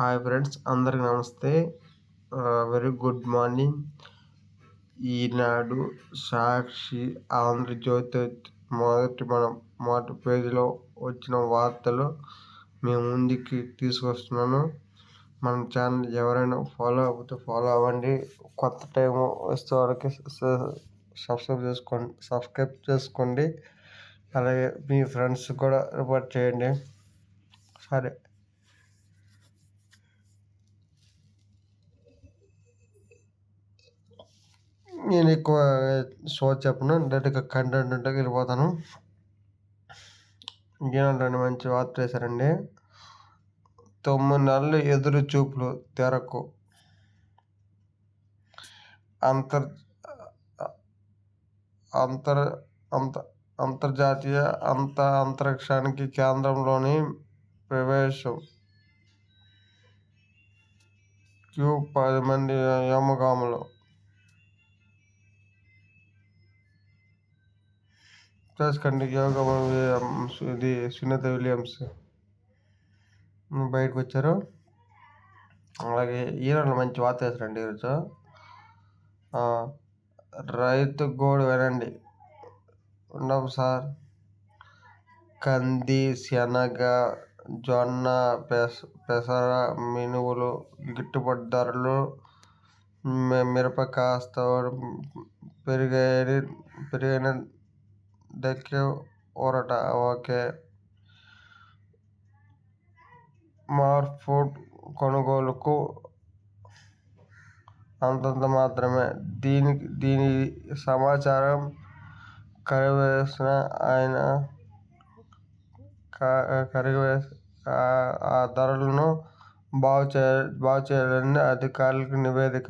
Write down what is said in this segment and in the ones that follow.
Hi friends అందరికి నమస్తే. Very good morning. Eenadu Sakshi Andhra Jyothi మొదటి మనం మొదటి పేజీలో వచ్చిన వార్తలు మేము ముందుకి తీసుకొస్తున్నాను. మన ఛానల్ ఎవరైనా ఫాలో అవ్వకపోతే ఫాలో అవ్వండి. కొత్త టైం వస్తే వరకు సబ్స్క్రైబ్ చేసుకోండి సబ్స్క్రైబ్ చేసుకోండి. అలాగే మీ ఫ్రెండ్స్ కూడా రిపోర్ట్ చేయండి. సరే. నేను ఎక్కువ షో చెప్పను. డైరెక్ట్గా కంటెంట్ ఉంటే వెళ్ళిపోతాను. ఇంకేనంటే మంచి వార్త వేశారండి తొమ్మిది నెలలు ఎదురు చూపులు తెరకు. అంతర్ అంతర్ అంత అంతర్జాతీయ అంత అంతరిక్షానికి కేంద్రంలోని ప్రవేశం. క్యూ పది మంది వ్యోమగాములు చేసుకోండి యోగా ఇది సునీత విలియమ్స్. బయటకు వచ్చారు. అలాగే ఈరోజు మంచి వార్త వేసారండి ఈరోజు. రైతు గోడు వినండి. ఉండవు సార్. కంది శనగ జొన్న పెస పెసర మినువులు గిట్టుబాటు ధరలు మిరప కాస్త పెరిగాయని పెరిగిన దక్కే ఊరట. ఓకే. మార్ఫుడ్ కొనుగోలుకు అంతంత మాత్రమే. దీనికి దీని సమాచారం కరివేసిన ఆయన కరివేసి ఆ ధరలను బాగు చే బాగు చేయాలని అధికారులకు నివేదిక.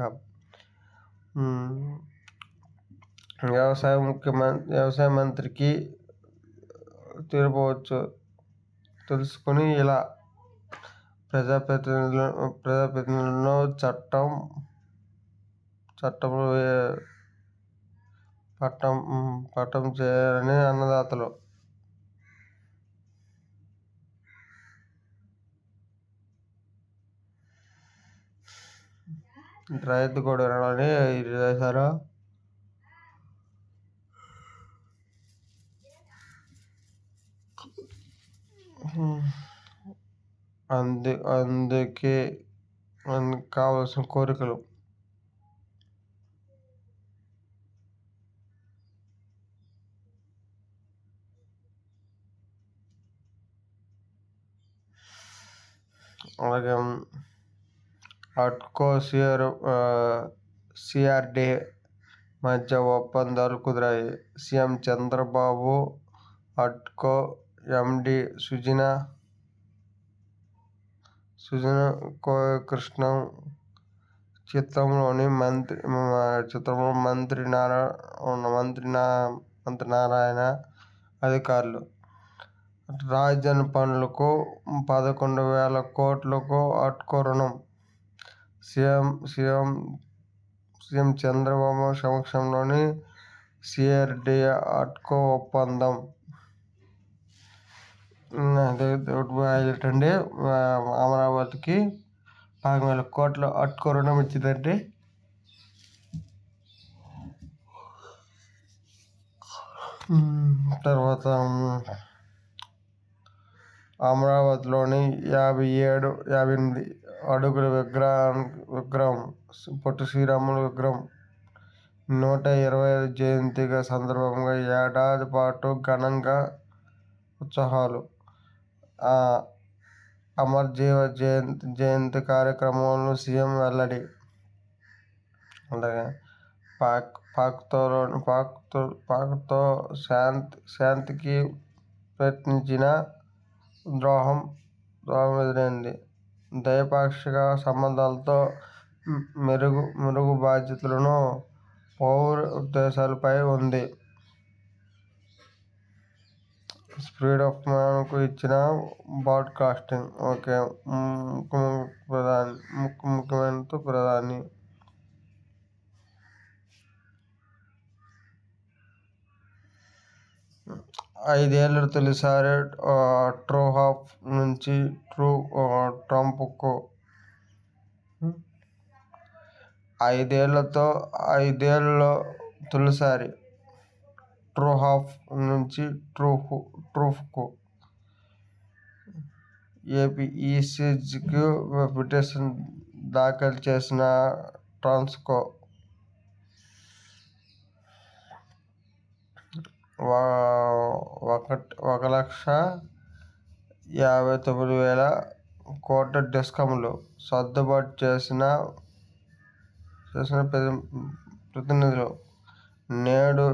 వ్యవసాయ ముఖ్యమంత్రి వ్యవసాయ మంత్రికి తెలుపవచ్చు తెలుసుకుని ఇలా ప్రజాప్రతినిధుల ప్రజాప్రతినిధులను చట్టం చట్టంలో పట్టం పట్టం చేయాలని అన్నదాతలు. రైతు కూడా వినాలని చేశారు అందు అందుకే కావాల్సిన కోరికలు. అలాగే అట్కో సిఆర్ సిఆర్డి మధ్య ఒప్పందాలు కుదిరాయి. CM Chandrababu అట్కో MD Sujana. సుజన కృష్ణ. చిత్రంలోని మంత్రి చిత్రంలో మంత్రి నారాయణ మంత్రి నా మంత్రి నారాయణ అధికారులు. రాజన్ పనులకు పదకొండు వేల కోట్లకు అట్కో రుణం. సీఎం సీఎం సీఎం చంద్రబాబు సమక్షంలోని సిఆర్డిఏ అట్కో ఒప్పందం. హైలైట్ అండి అమరావతికి పదకొండు వేల కోట్ల అట్కో రుణం ఇచ్చిందండి. తర్వాత అమరావతిలోని యాభై ఏడు యాభై ఎనిమిది అడుగుల విగ్రహం విగ్రహం పొట్టి శ్రీరాములు విగ్రహం నూట ఇరవై ఐదు జయంతిగా సందర్భంగా ఏడాది పాటు ఘనంగా ఉత్సవాలు అమర్ జీవ జయంతి జయంతి కార్యక్రమంలో సీఎం వెల్లడి. అలాగే పాక్ పాక్తో పాక్తో పాక్తో శాంతి శాంతికి ప్రయత్నించిన ద్రోహం ద్రోహం ఎదురైంది. ద్వైపాక్షిక సంబంధాలతో మెరుగు మెరుగు బాధ్యతలను పౌర దేశాలపై ఉంది. స్పీడ్ ఆఫ్ మ్యాన్కు ఇచ్చిన బాడ్కాస్టింగ్ ఓకే. ప్రధాని ముఖ్యమంత్రి ప్రధాని. ఐదేళ్ళు తొలిసారి ట్రూహాఫ్ నుంచి ట్రూ ట్రంప్కు. ఐదేళ్ళతో ఐదేళ్ళలో తొలిసారి ట్రూహాఫ్ నుంచి ట్రూఫ్ ట్రూఫ్కు. ఏపీ ఈసీజీకి పిటిషన్ దాఖలు చేసిన ట్రాన్స్కో. ఒకటి ఒక లక్ష యాభై తొమ్మిది వేల కోట్ల డిస్కంలు సర్దుబాటు చేసిన చేసిన ప్రతినిధులు నేడు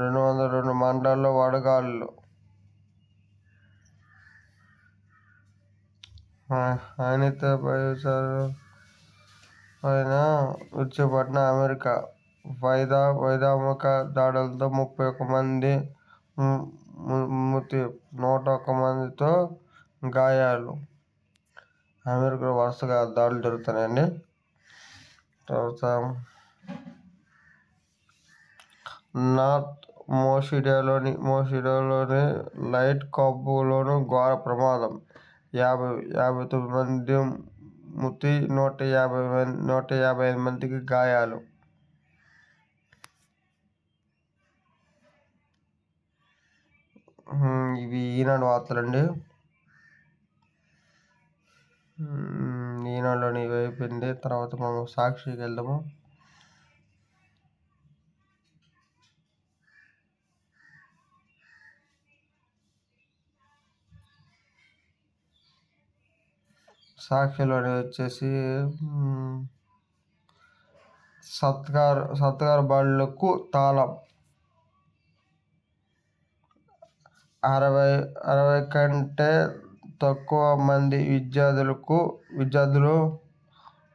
రెండు వందల రెండు మండలాల్లో వడగాళ్ళు. అనిత పైసారు పైన విడిచిపట్టిన అమెరికా. వైదా వైదాముఖ దాడులతో ముప్పై ఒక్క మంది మృతి నూట ఒక్క మందితో గాయాలు. అమెరికాలో వరుసగా దాడులు జరుగుతున్నాయండి. తర్వాత నార్త్ మోసిడోలోని మోసిడోలోని లైట్ కబ్బులోను ఘోర ప్రమాదం. యాభై యాభై తొమ్మిది మంది మృతి నూట యాభై మంది నూట యాభై ఐదు మందికి గాయాలు. ఇవి ఈనాడు వార్తలండి. ఈనాడులోని ఇవి అయిపోయింది. తర్వాత మనం సాక్షికి వెళ్దాము. సాక్షిలోని వచ్చేసి సత్కార్ సత్కార్ బళ్ళకు తాళం. అరవై అరవై కంటే తక్కువ మంది విద్యార్థులకు విద్యార్థులు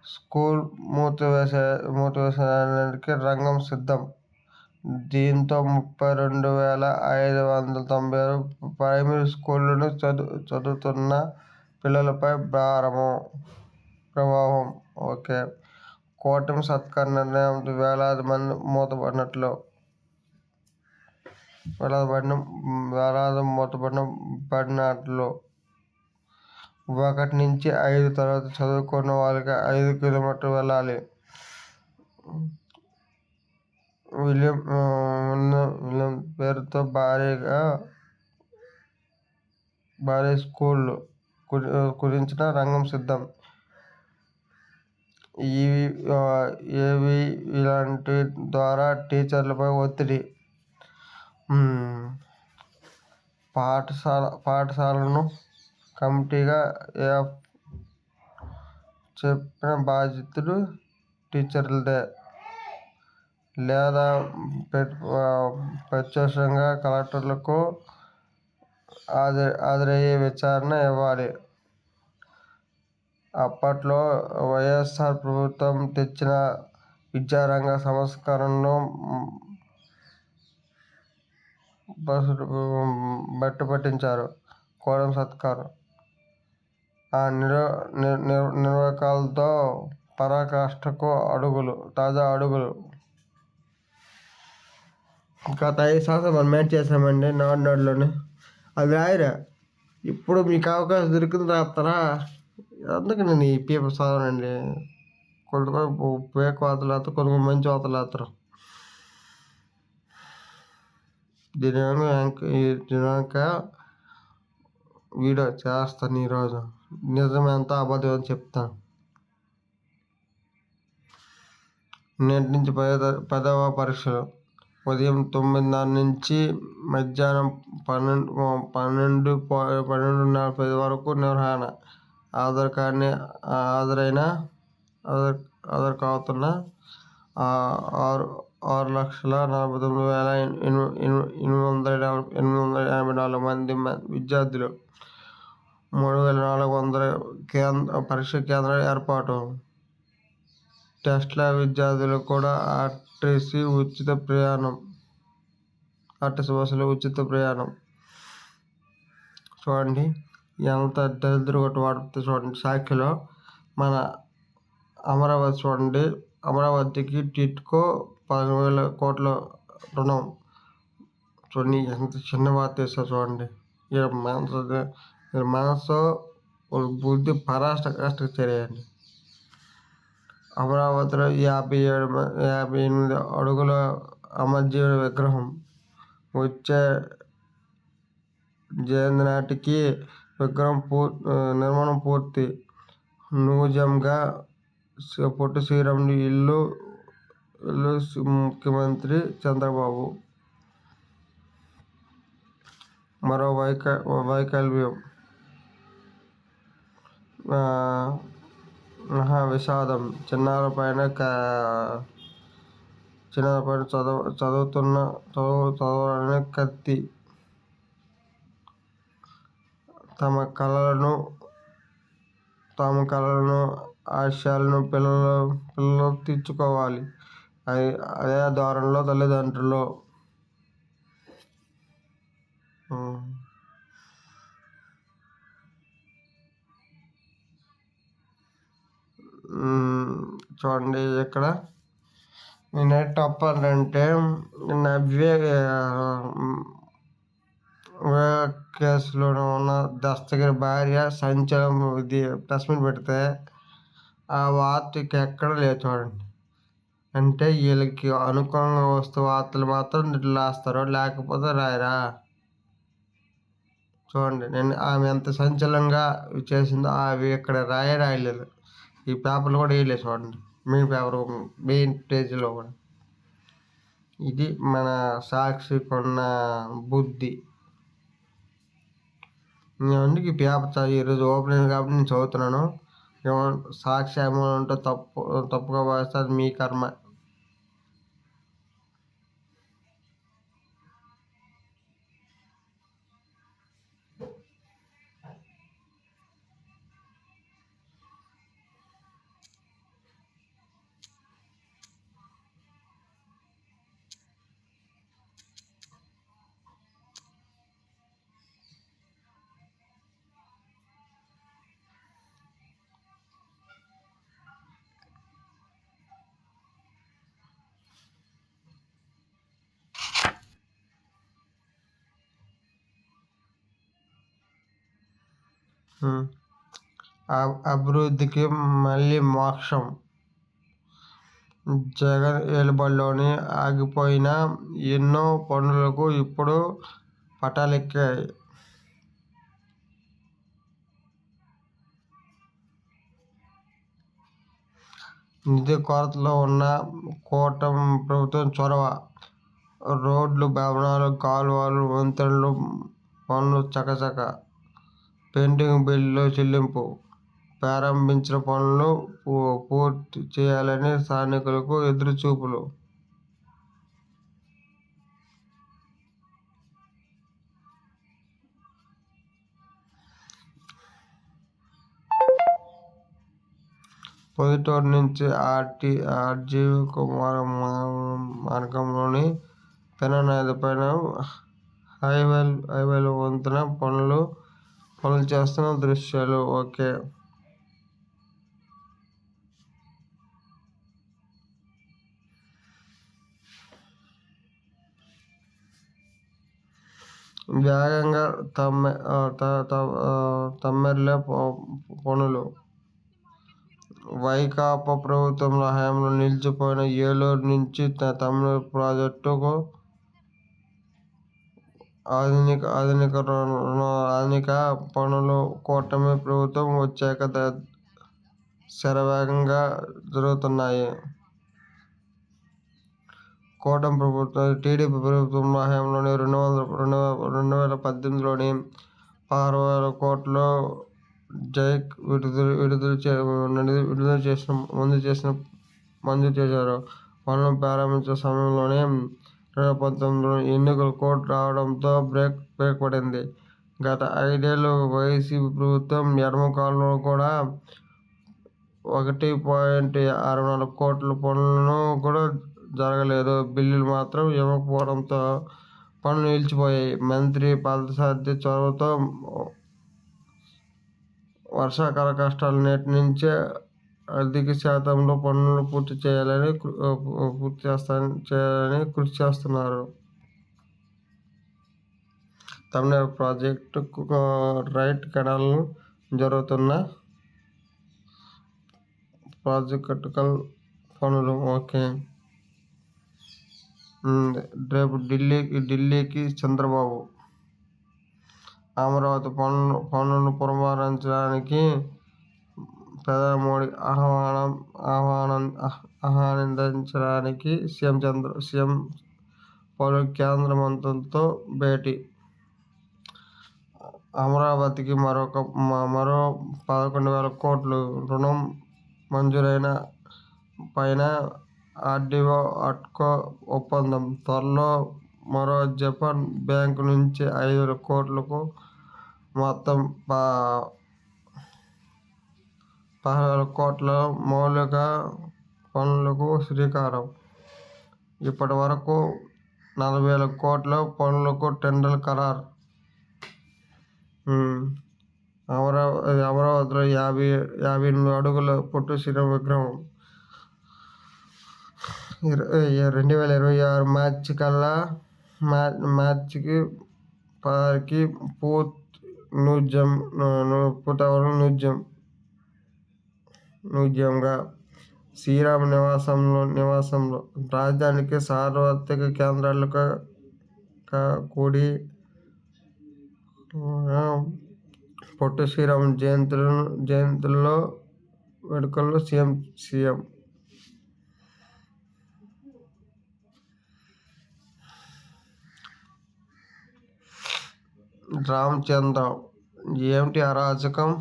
స్కూల్ మూతవేసే మూతవేసడానికి రంగం సిద్ధం. దీంతో ముప్పై రెండు వేల ఐదు వందల తొంభై ఆరు ప్రైమరీ స్కూళ్ళను చదువు చదువుతున్న పిల్లలపై భారము ప్రభావం ఓకే. కూటమి సత్కార నిర్ణయంతో వేలాది మంది మూతపడినట్లు వేలాది పడిన వేలాది మూతపడిన పడినట్లు. ఒకటి నుంచి ఐదు తరగతి చదువుకున్న వాళ్ళకి ఐదు కిలోమీటర్లు వెళ్ళాలి. విలియం విలియం పేరుతో భారీగా భారీ స్కూళ్ళు. కుదించిన రంగం సిద్ధం. ఈవీ ఏవి ఇలాంటి ద్వారా టీచర్లపై ఒత్తిడి? పాఠశాల పాఠశాలను కమిటీగా చెప్పిన బాధ్యతలు టీచర్లదే. లేదా ప్రత్యక్షంగా కలెక్టర్లకు హాజరు హాజరయ్యే విచారణ ఇవ్వాలి. అప్పట్లో వైఎస్ఆర్ ప్రభుత్వం తెచ్చిన విద్యారంగ సంస్కరణను బట్టుపట్టించారు కోరం కోడం సత్కారం. ఆ నిర్వ నిర్వాహకాలతో పరాకాష్ఠకు అడుగులు తాజా అడుగులు. గత ఐదు సంవత్సరాలు మనం మేట్ చేసామండి నాడు నాడులోనే? అది రాయరా? ఇప్పుడు మీకు అవకాశం దొరికింది రాస్తారా? అందుకే నేను ఈ పేపర్ చదవనండి కొన్ని పేక వార్తలు వేస్తారు కొన్ని మంచి వార్తలు వేస్తారు దీని వెనక వీడియో చేస్తాను ఈరోజు. నిజమెంత ఎంత అబద్ధం అని చెప్తాను. నేటి నుంచి పదో పదవ పరీక్షలు. ఉదయం తొమ్మిదిన్నర నుంచి మధ్యాహ్నం పన్నెండు పన్నెండు పన్నెండు నలభై వరకు నిర్వహణ ఆధార్ కార్డ్ని హాజరైన ఆధార్ ఆధార్ కావుతున్న ఆరు ఆరు లక్షల నలభై తొమ్మిది వేల ఎనిమిది వందల ఎనిమిది వందల ఎనభై నాలుగు మంది విద్యార్థులు మూడు వేల నాలుగు వందల కేంద్ర పరీక్ష కేంద్రాల ఏర్పాటు టెస్ట్ల విద్యార్థులు కూడా ఆర్టీసీ ఉచిత ప్రయాణం ఆర్టీసీ బస్సులో ఉచిత ప్రయాణం. చూడండి ఎంత దరిద్రం ఒకటి వాడుతుంది చూడండి సాక్షిలో మన అమరావతి చూడండి. అమరావతికి టిట్కో పదకొండు వేల కోట్ల రుణం. చూడండి ఎంత చిన్న వార్త వేస్తారు చూడండి. ఇక మనసు మనసు బుద్ధి పరాష్ట కష్ట చేయండి అమరావతిలో యాభై ఏడు యాభై ఎనిమిది అడుగుల అమరజీవి విగ్రహం వచ్చే జయంతి నాటికి విగ్రహం పూర్ నిర్మాణం పూర్తి. నూజంగా పొట్టి శ్రీరాములు ఇల్లు ఇల్లు ముఖ్యమంత్రి చంద్రబాబు. మరో వైక వైకల్యం. మహా విషాదం చిన్నారి పైన చిన్నారి పైన చదువు చదువుతున్న చదువు చదవాలని కత్తి తమ కళలను తమ కళలను ఆశయాలను పిల్లలు పిల్లలు తీర్చుకోవాలి. అది అదే ధోరణిలో తల్లిదండ్రులు చూడండి ఇక్కడ. నేను టాపర్ అంటే నవ్వే కేసులో ఉన్న దస్తగిరి భార్య సంచలనం ఇది ప్రెస్ మీట్ పెడితే ఆ వార్తకి ఎక్కడ లేదు చూడండి. అంటే వీళ్ళకి అనుకూలంగా వస్తే వార్తలు మాత్రం రాస్తారు లేకపోతే రాయరా? చూడండి నేను ఆమె ఎంత సంచలనంగా చేసిందో అవి ఇక్కడ రాయరాయలేదు ఈ పేపర్లు కూడా వేయలేదు చూడండి. మెయిన్ పేపర్ మెయిన్ పేజీలో కూడా. ఇది మన సాక్షి కొన్న బుద్ధి. నేను అందుకే ఈ పేపర్ చదివి ఈరోజు ఓపెనింగ్ కాబట్టి నేను చదువుతున్నాను. సాక్షి ఏమో తప్పు తప్పుగా భావిస్తే అది మీ కర్మ. అభివృద్ధికి మళ్ళీ మోక్షం. జగన్ ఏలుబడిలోని ఆగిపోయిన ఎన్నో పనులకు ఇప్పుడు పటాలెక్కాయి నిధి కొరతలో ఉన్న కూటమి ప్రభుత్వం చొరవ. రోడ్లు భవనాలు కాలువలు వంతెనలు పనులు చకచక. పెండింగ్ బిల్లుల చెల్లింపు. ప్రారంభించిన పనులు పూర్తి చేయాలని స్థానికులకు ఎదురుచూపులు. పొద్దుటూరు నుంచి ఆర్టీ ఆర్జీ కుమార్ మార్గంలోని పెననది పైన హైవే హైవేల వంతెన పనులు పనులు చేస్తున్న దృశ్యాలు ఓకే. వేగంగా తమ్మె తమ్మెర్లే పనులు. వైకాపా ప్రభుత్వంలో హయాంలో నిలిచిపోయిన ఏలూరు నుంచి తమిళ ప్రాజెక్టుకు ఆధునిక ఆధునిక ఆధునిక పనులు కూటమి ప్రభుత్వం వచ్చాక శరవేగంగా జరుగుతున్నాయి. కూటమి ప్రభుత్వం టీడీపీ ప్రభుత్వం హయాంలోని రెండు వందల రెండు రెండు వేల పద్దెనిమిదిలోని పదహారు వేల కోట్లు జైక్ విడుదల విడుదల చే విడుదల చేసిన ముందు చేసిన మంజూరు చేశారు. పనులు ప్రారంభించే సమయంలోనే రెండు వేల పంతొమ్మిదిలో ఎన్నికల కోడ్ రావడంతో బ్రేక్ బ్రేక్ పడింది గత ఐదేళ్ళు వైసీపీ ప్రభుత్వం ఎడమ కాలంలో కూడా ఒకటి పాయింట్ అరవై నాలుగు కోట్ల పనులను కూడా జరగలేదు. బిల్లులు మాత్రం ఇవ్వకపోవడంతో పనులు నిలిచిపోయాయి. మంత్రి పార్థసారథి చొరవతో వర్షాకాల కష్టాలు నేటి నుంచే అధిక శాతంలో పనులు పూర్తి చేయాలని పూర్తి చేస్తాను చేయాలని కృషి చేస్తున్నారు. తమిళనాడు ప్రాజెక్టు రైట్ కెనాల్ జరుగుతున్న ప్రాజెక్టుకల్ పనులు ఓకే. రేపు ఢిల్లీకి ఢిల్లీకి చంద్రబాబు. అమరావతి పనులు పనులను పునరుద్ధరించడానికి ప్రధాని మోడీ ఆహ్వానం ఆహ్వానం ఆహ్వానించడానికి సీఎం చంద్ర సీఎం పలు కేంద్ర మంత్రులతో భేటీ. అమరావతికి మరొక మరో పదకొండు వేల కోట్లు రుణం మంజూరైన పైన ఆర్డీఓ అట్కో ఒప్పందం. త్వరలో మరో జపాన్ బ్యాంకు నుంచి ఐదు వేల కోట్లకు మొత్తం పదహారు కోట్ల మౌలిక పనులకు శ్రీకారం. ఇప్పటి వరకు నలభై వేల కోట్ల పనులకు టెండర్ ఖరారు. అమరావతి అమరావతిలో యాభై యాభై ఎనిమిది అడుగుల పొట్టు శ్రీరామ విగ్రహం. రెండు వేల ఇరవై ఆరు మార్చి కల్లా మార్చికి పదహారుకి పూర్తి మ్యూజియం పూర్తవ్వడం మ్యూజియం మ్యూజియంగా శ్రీరామ నివాసంలో నివాసంలో రాజధానికి సార్వత్రిక కేంద్రాలుగా కూడి పొట్టి శ్రీరామ్ జయంతులను జయంతుల్లో వేడుకల్లో సీఎం సీఎం. రామచంద్ర ఏమిటి అరాచకం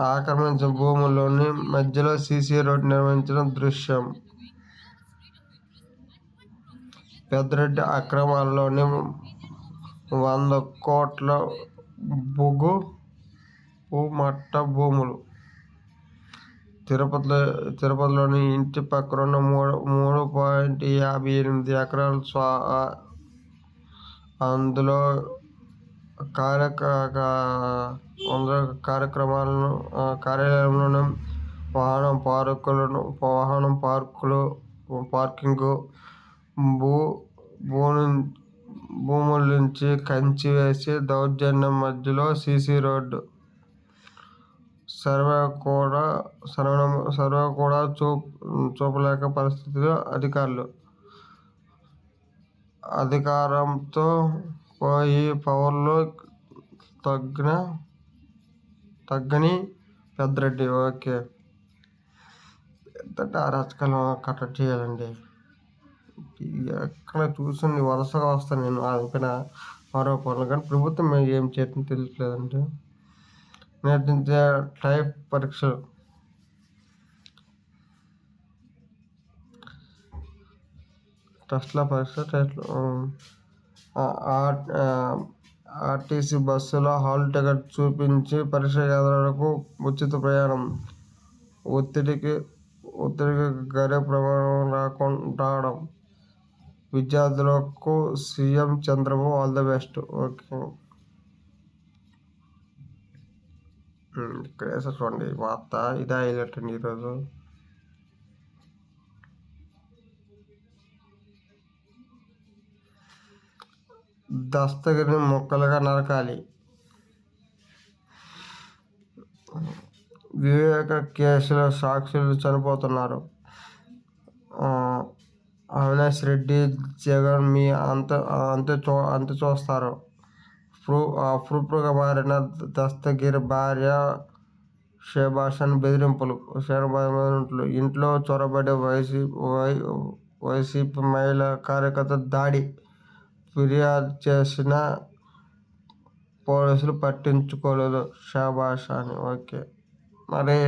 ఆక్రమించిన భూముల్ని మధ్యలో సీసీ రోడ్డు నిర్మించడం దృశ్యం. పెద్దిరెడ్డి అక్రమాల్లోని వంద కోట్ల బొగ్గు మట్ట భూములు తిరుపతిలో తిరుపతిలోని ఇంటి పక్కనున్న మూడు మూడు పాయింట్ యాభై ఎనిమిది ఎకరాలు స్వా అందులో కార్యక కార్యక్రమాలను కార్యాలయంలోను వాహనం పార్కులను వాహనం పార్కులు పార్కింగు భూ భూమి భూముల నుంచి కంచి వేసి దౌర్జన్యం మధ్యలో సీసీ రోడ్డు. సర్వే కూడా సర్వ సర్వే కూడా చూ చూపలేక పరిస్థితిలో అధికారులు. అధికారంతో పోయి పవర్లో తగ్గిన తగ్గని పెద్దరెడ్డి. ఓకే. ఎంత అరాచకాలు కట్టడి చేయాలండి? ఎక్కడ చూసింది వరుసగా వస్తాను నేను అందుకన మరో పనులు కానీ ప్రభుత్వం ఏం చేయడం తెలియట్లేదండి. నేర్పించే టైప్ పరీక్షలు. టెస్ట్ల పరీక్ష టెస్ట్లు ఆర్టీసీ బస్సులో హాల్ టికెట్ చూపించి పరీక్ష కేంద్రాలకు ఉచిత ప్రయాణం. ఒత్తిడికి ఒత్తిడికి గరే ప్రమాణం రాకుండా విద్యార్థులకు CM Chandrababu all the best. Okay. ఇక్కడ చూడండి వార్త ఇదే హైలైట్ అండి ఈరోజు. దస్తగిరిని మొక్కలుగా నరకాలి. వివేక కేసులో సాక్షులు చనిపోతున్నారు. అవినాష్ రెడ్డి జగన్ మీ అంత అంత చూ అంత చూస్తారు. ప్రూ ప్రూఫ్గా మారిన దస్తగిరి భార్య షేబాషన్ బెదిరింపులు బెదిరింపులు ఇంట్లో చొరబడే వైసీపీ వై వైసీపీ మహిళా కార్యకర్త దాడి. ఫిర్యాదు చేసిన పోలీసులు పట్టించుకోలేదు. షాబాష్ అని. ఓకే. మరి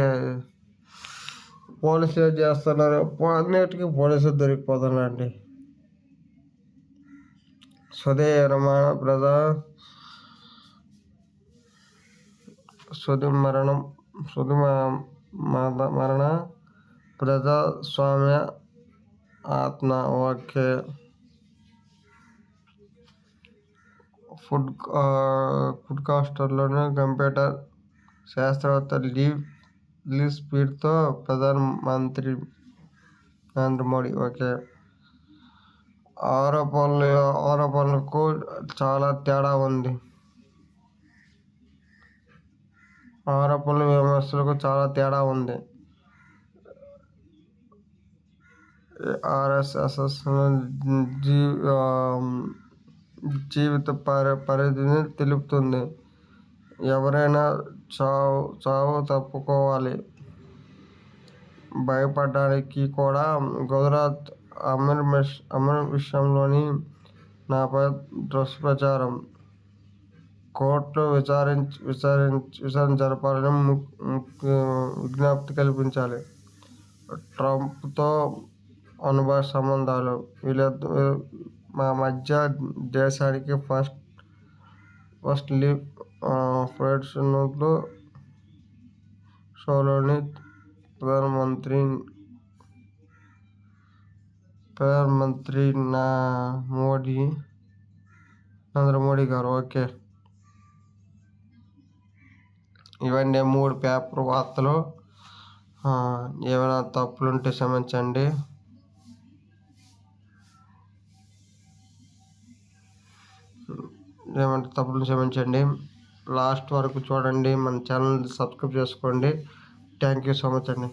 పోలీసులు ఏం చేస్తున్నారు? అన్నిటికీ పోలీసులు దొరికిపోతున్నారండి సుదే రమణ ప్రజా సుది మరణం సుది మరణ ప్రజాస్వామ్య ఆత్మ. ఓకే. ఫుడ్ ఫుడ్ కాస్టర్లోని కంప్యూటర్ శాస్త్రవేత్త లీవ్ లీవ్ స్పీడ్తో ప్రధానమంత్రి నరేంద్ర మోడీ. ఓకే. ఆరోపణలు ఆరోపణలకు చాలా తేడా ఉంది. ఆరోపణలు విమర్శలకు చాలా తేడా ఉంది. ఆర్ఎస్ఎస్ఎస్ జీ జీవిత పరి పరిధిని తెలుపుతుంది. ఎవరైనా చావు చావు తప్పుకోవాలి. భయపడడానికి కూడా గుజరాత్ అమర్ అమర్ విషయంలోని నాపై దుష్ప్రచారం కోర్టులో విచారించి విచారించి విచారణ జరపాలని విజ్ఞప్తి కల్పించాలి. ట్రంప్తో అనుభవ సంబంధాలు వీళ్ళ మా మధ్య దేశానికి ఫస్ట్ ఫస్ట్ లీవ్ ఫెడరేషన్లో షోలోని ప్రధానమంత్రి ప్రధానమంత్రి నా మోడీ నరేంద్ర మోడీ గారు. ఓకే. ఇవన్నీ మూడు పేపర్ వార్తలు. ఏమైనా తప్పులుంటే క్షమించండి. ఏమంటే తప్పులు క్షమించండి. లాస్ట్ వరకు చూడండి. మన ఛానల్ని సబ్స్క్రైబ్ చేసుకోండి. థ్యాంక్ యూ సో మచ్ అండి.